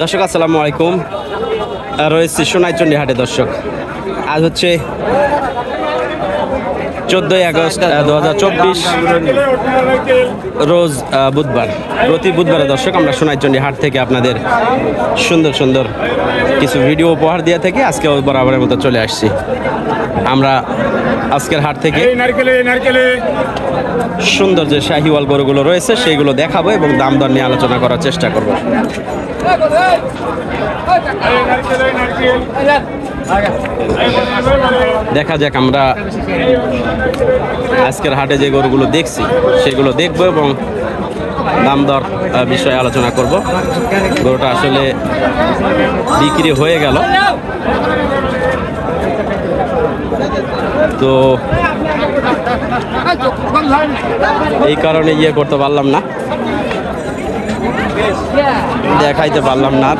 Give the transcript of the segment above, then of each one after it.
দর্শক, আসসালামু আলাইকুম। রয়েছে সোনাইচন্ডী হাটে, দর্শক। আজ হচ্ছে চোদ্দোই আগস্ট দু হাজার চব্বিশ রোজ বুধবার। প্রতি বুধবারে, দর্শক, আমরা সোনাইচন্ডী হাট থেকে আপনাদের সুন্দর সুন্দর কিছু ভিডিও উপহার দিয়ে থেকে আজকে বরাবরের মতো চলে আসছি। আমরা আজকের হাট থেকে। সুন্দর যে শাহিওয়াল গরুগুলো রয়েছে সেইগুলো দেখাবো এবং দাম দর নিয়ে আলোচনা করার চেষ্টা করব। দেখা যাক আমরা আজকের হাটে যে গরুগুলো দেখছি সেগুলো দেখব এবং দাম দর বিষয়ে আলোচনা করব। গরুটা আসলে বিক্রি হয়ে গেল। তো এই কারণে ইয়ে করতে পারলাম না। দেখাইতে পারলাম না।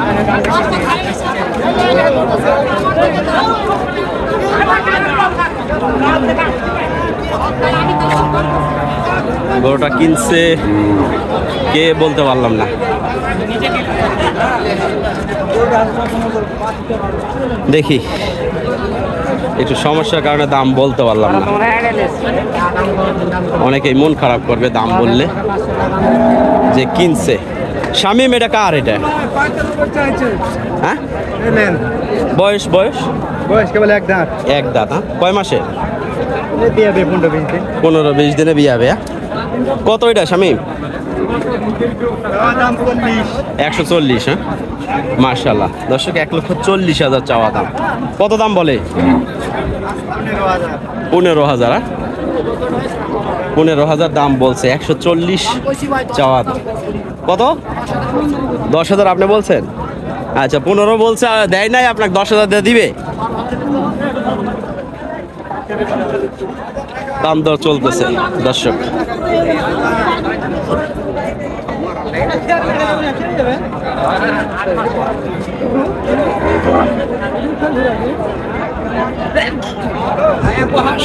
গরুটা কিনছে কে বলতে পারলাম না। দেখি। একটু সমস্যার কারণে দাম বলতে পারলাম না। অনেকেই মন খারাপ করবে দাম বললে। যে কিনছে। শামিম এটা কার এটা? হ্যাঁ? বয়স বয়স? বয়স কেবল এক দাঁত। এক দাঁত হ্যাঁ? কয় মাসে? পনেরো বিশ দিন। বিয়ে হবে হ্যাঁ? কত এটা শামিম? চল্লিশ। একশো চল্লিশ হ্যাঁ? মার্শাল্লাহ দর্শক, এক লক্ষ চল্লিশ হাজার চাওয়া দাম। কত দাম বলে? পনেরো হাজার হ্যাঁ? পনেরো হাজার দাম বলছে, একশো চল্লিশ চাওয়া দাম। কত? দশ হাজার আপনি বলছেন? আচ্ছা পনেরো বলছে দেয় নাই, আপনাকে দশ হাজার দিয়ে দিবে। দাম দর চলতেছে, দর্শক।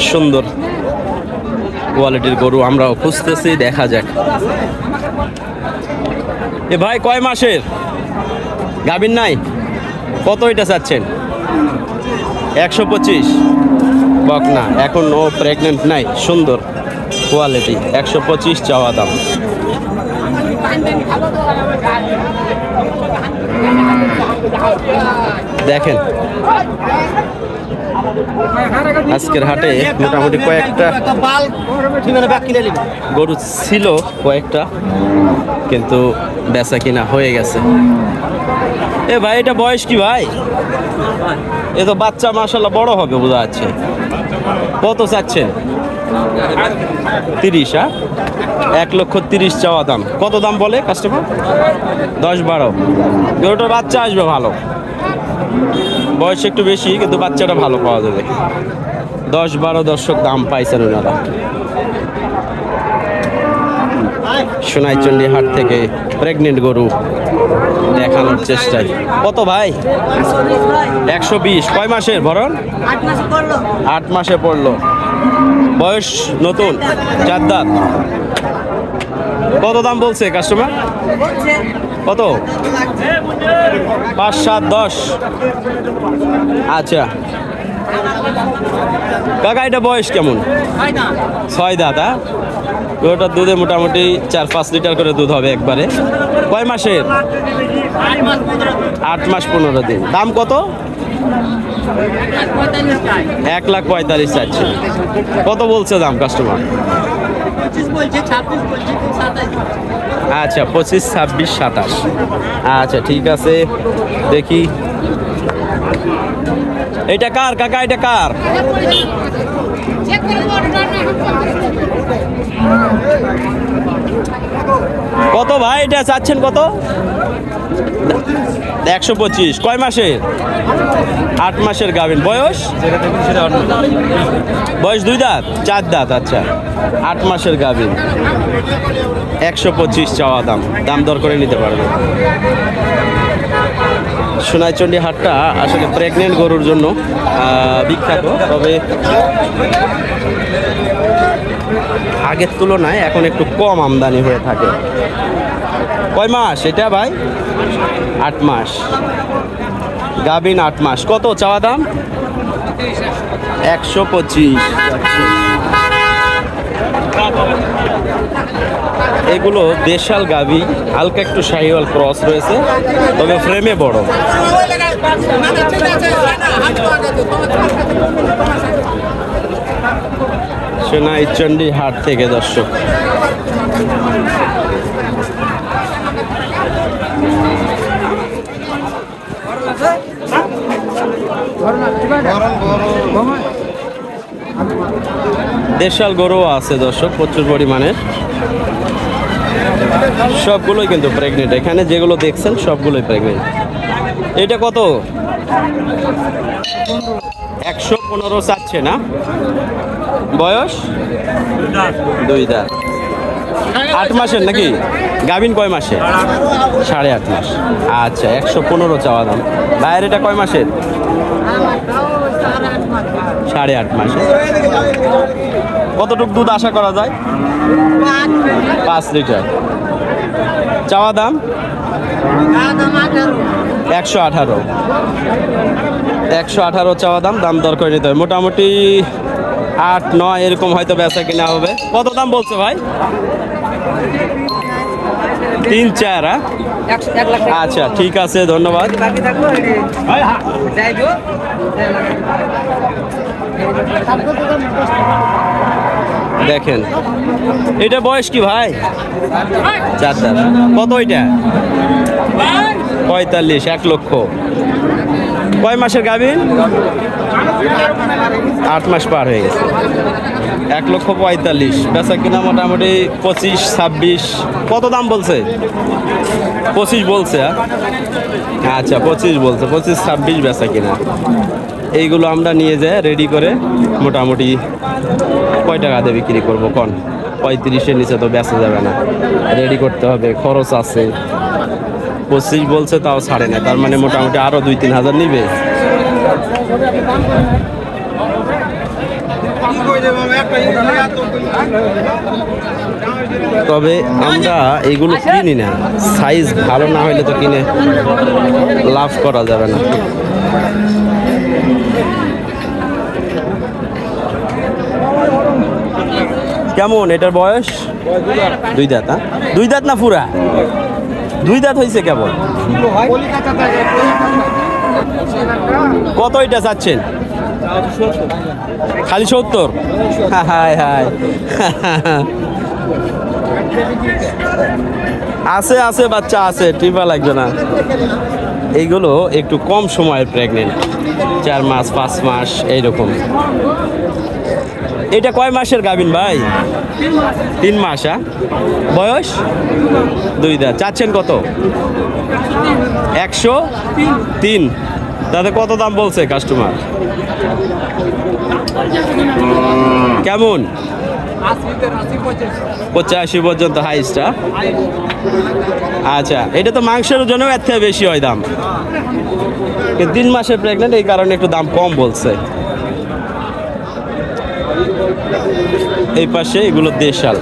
সুন্দর কোয়ালিটির গরু আমরাও খুঁজতেছি, দেখা যাক। এ ভাই, কয় মাসের? গাবিন নাই? কত এটা চাচ্ছেন? একশো পঁচিশ। বক না, এখন ও প্রেগনেন্ট নাই। সুন্দর কোয়ালিটি, একশো পঁচিশ চাওয়া দাম। দেখেন। আজকের হাটে মোটামুটি কয়েকটা গরু ছিল, কয়েকটা, কিন্তু বেচা কিনা হয়ে গেছে। এ ভাই, এটা বয়স কি ভাই? এ তো বাচ্চা মাসাল্লাহ বড় হবে বোঝা যাচ্ছে। কত চাচ্ছেন? তিরিশ হ্যাঁ? এক লক্ষ তিরিশ চাওয়া দাম। কত দাম বলে কাস্টমার দশ বারো। গরুটার বাচ্চা আসবে ভালো। বয়স একটু বেশি কিন্তু বাচ্চাটা ভালো পাওয়া যাবে। দশ বারো দর্শক দাম পাইছেন ওনারা। সোনাইচন্ডী হাট থেকে প্রেগনেন্ট গরু দেখানোর চেষ্টায়। কত ভাই? একশো বিশ। কয় মাসের? ভরণ? আট আট মাসে পড়ল। বয়স নতুন চার দাঁত কত দাম বলছে কাস্টমার কত? পাঁচ, সাত, দশ। আচ্ছা। কাকা, এটা বয়স কেমন? ছয় দাঁত হ্যাঁ? ওটার দুধে মোটামুটি চার, পাঁচ লিটার করে দুধ হবে একবারে। কয় মাসের? আট মাস পনেরো দিন। দাম কত? এক লাখ পঁয়তাল্লিশ চাচ্ছে। কত বলছে দাম কাস্টমার আচ্ছা পঁচিশ, ছাব্বিশ, সাতাশ। আচ্ছা ঠিক আছে। দেখি। এটা কার, কাকা, এটা কার? কত ভাই? এটা চাচ্ছেন কত? একশো পঁচিশ। কয় মাসের? আট মাসের গাভিন। বয়স? বয়স দুই দাঁত? চার দাঁত আচ্ছা। আট মাসের গাভিন। একশো পঁচিশ চাওয়া দাম। দাম দর করে নিতে পারবে। সোনাইচন্ডী হাটটা আসলে প্রেগনেন্ট গরুর জন্য বিখ্যাত। তবে আগের তুলনায় এখন একটু কম আমদানি হয়ে থাকে। কয় মাস এটা ভাই? আট মাস। গাবিন আট মাস। কত চাওয়া দাম? একশো পঁচিশ। এগুলো দেশাল গাবি হালকা একটু শাহিওয়াল ক্রস রয়েছে, তবে ফ্রেমে বড়। সোনাই চণ্ডী হাট থেকে দর্শক। দেশাল গরুও আছে দর্শক, প্রচুর পরিমাণে। সবগুলোই কিন্তু প্রেগনেন্ট এখানে যেগুলো দেখছেন, সবগুলোই প্রেগনেন্ট এটা কত? একশো পনেরো চাচ্ছে না? বয়স? দুই দাঁত। আট মাসের নাকি? গাভিন কয় মাসে? সাড়ে আট মাস। আচ্ছা একশো পনেরো চাওয়া দাম। বাইরে এটা কয় মাসের? সাড়ে আট মাসে। কতটুক দুধ আশা করা যায়? পাঁচ লিটার। চাওয়া দাম? একশো আঠারো। একশো আঠারো চাওয়া দাম দাম দর করে নিতে হবে। মোটামুটি আট নয় এরকম হয়তো বেচা কিনা হবে। কত দাম বলছো ভাই? তিন চার হ্যাঁ? আচ্ছা ঠিক আছে ধন্যবাদ। দেখেন। এটা বয়স কি ভাই? চার চার কত এটা? পঁয়তাল্লিশ, এক লক্ষ। কয় মাসের গাভিন আট মাস পার হয়ে গেছে। এক লক্ষ পঁয়তাল্লিশ। বেচা কিনা মোটামুটি পঁচিশ, ছাব্বিশ। কত দাম বলছে? পঁচিশ বলছে হ্যাঁ? আচ্ছা পঁচিশ বলছে। পঁচিশ, ছাব্বিশ বেচা কিনা। এইগুলো আমরা নিয়ে যাই রেডি করে মোটামুটি কয় টাকা দিয়ে বিক্রি করব কন? পঁয়ত্রিশের নিচে তো বেচা যাবে না। রেডি করতে হবে, খরচ আছে। পঁচিশ বলছে তাও ছাড়ে না, তার মানে মোটামুটি আরও দুই, তিন হাজার নিবে। তবে আমরা এগুলো কিনি না। সাইজ ভালো না হলে তো কিনে লাভ করা যাবে না। কেমন? এটার বয়স? দুই দাঁত হ্যাঁ? দুই দাঁত না পুরা? দুই দাঁত হয়েছে কেবল? কত এটা চাচ্ছেন? খালি সত্তর? হাই হাই আছে আছে বাচ্চা আছে টিপা লাগবে না। এইগুলো একটু কম সময়ের প্রেগনেন্ট চার মাস পাঁচ মাস এইরকম। এটা কয় মাসের গাবিন ভাই? তিন মাস হ্যাঁ বয়স? দুই দা, চাচ্ছেন কত? একশো তিন। তাতে কত দাম বলছে কাস্টমার কেমন? পঁচাশি পর্যন্ত হাইস্টটা আচ্ছা এটা তো মাংসের জন্য এর থেকে বেশি হয় দাম। তিন মাসের প্রেগনেন্ট এই কারণে একটু দাম কম বলছে। এই পাশে এগুলো দেশাল।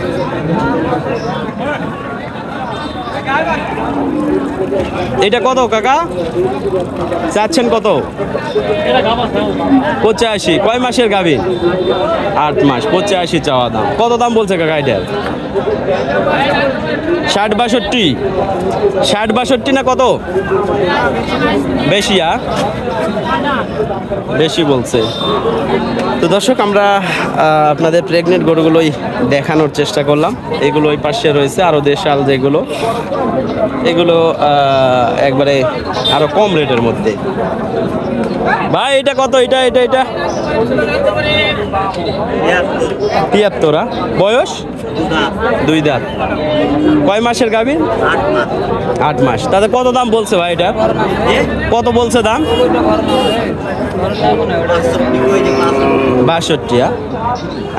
এটা কত, কাকা? চাচ্ছেন কত? পঁচাশি। কয় মাসের গাভী? আট মাস, পঁচাশি চাওয়া দাম। কত দাম বলছে কাকা এটার? ষাট বাষট্টি। ষাট বাষট্টি না কত? বেশি আর বেশি বলছে। তো দর্শক, আমরা আপনাদের প্রেগনেন্ট গরুগুলোই দেখানোর চেষ্টা করলাম। এগুলো ওই পাশে রয়েছে আরও দেশাল যেগুলো। এগুলো একবারে আরও কম রেটের মধ্যে। ভাই এটা কত? এটা এটা এটা? তিয়াত্তরা। বয়স? দুই দাঁত। কয় মাসের গাভীর আট মাস। তাতে কত দাম বলছে ভাই এটা? কত বলছে দাম? বাষট্টি?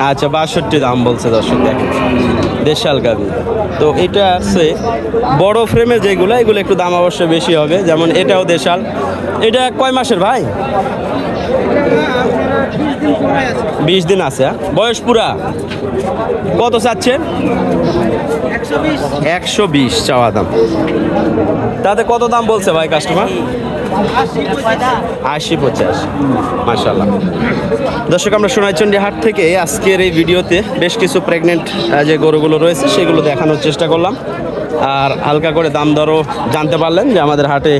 আচ্ছা বাষট্টি দাম বলছে দর্শক, দেখেন। দেশাল গাভি। তো এটা আছে বড় ফ্রেমে যেগুলো, এগুলো একটু দাম অবশ্যই বেশি হবে। যেমন এটাও দেশাল। এটা কয় মাসের ভাই? বিশ দিন আছে হ্যাঁ? বয়স পুরা? কত চাচ্ছেন? একশো বিশ চাওয়া দাম। তাতে কত দাম বলছে ভাই কাস্টমার আশি পঞ্চাশ মার্শাল্লাহ দর্শক, আমরা সোনাইচন্ডী হাট থেকে আজকের এই ভিডিওতে বেশ কিছু প্রেগনেন্ট যে গরুগুলো রয়েছে, সেগুলো দেখানোর চেষ্টা করলাম। আর হালকা করে দাম দরও জানতে পারলেন যে আমাদের হাটে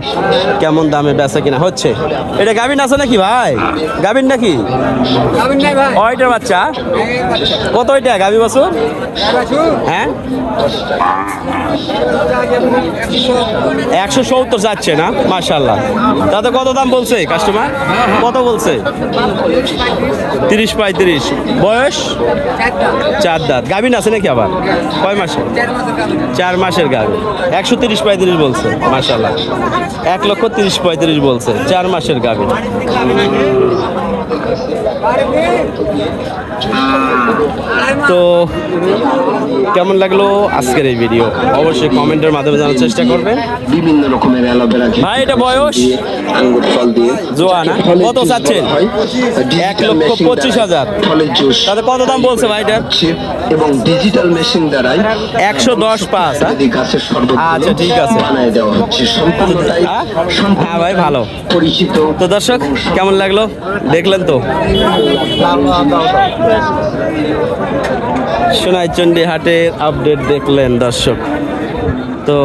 কেমন দামে বেচা কিনা হচ্ছে। এটা গাভিন আছে নাকি ভাই? গাভিন নাকি? ওইটার বাচ্চা? কত ওইটা গাভি বছর? হ্যাঁ একশো সত্তর যাচ্ছে না? মার্শাল্লাহ তাতে কত দাম বলছে কাস্টমার কত বলছে? তিরিশ পঁয়ত্রিশ। বয়স? চার দাঁত। গাভিন আছে নাকি আবার? কয় মাসে? চার মাসের গাভি একশো তিরিশ পঁয়ত্রিশ বলছে মার্শাল্লাহ এক লক্ষ তিরিশ পঁয়ত্রিশ বলছে চার মাসের গাভি তো কেমন লাগল আজকের এই ভিডিও অবশ্যই কমেন্টের মাধ্যমে জানার চেষ্টা করবেন বিভিন্ন রকমের অ্যালোভেরা ভাই, এটা বয়স? আঙ্গুর ফল দিয়ে জোয়া না? কত চাচ্ছেন? হয়। এক লক্ষ পঁচিশ হাজার। তাতে কত দাম বলছে ভাই? হচ্ছে এবং ডিজিটাল মেশিন দ্বারাই একশো দশ পাঁচ, হ্যাঁ? গাছের শরবত আচ্ছা, ঠিক আছে। বানায় দেওয়া হচ্ছে সম্পূর্ণটাই হ্যাঁ? হ্যাঁ ভাই, ভালো। পরিচিত তো দর্শক কেমন লাগল দেখলেন তো সোনাইচন্ডী হাটের আপডেট দেখলেন দর্শক তো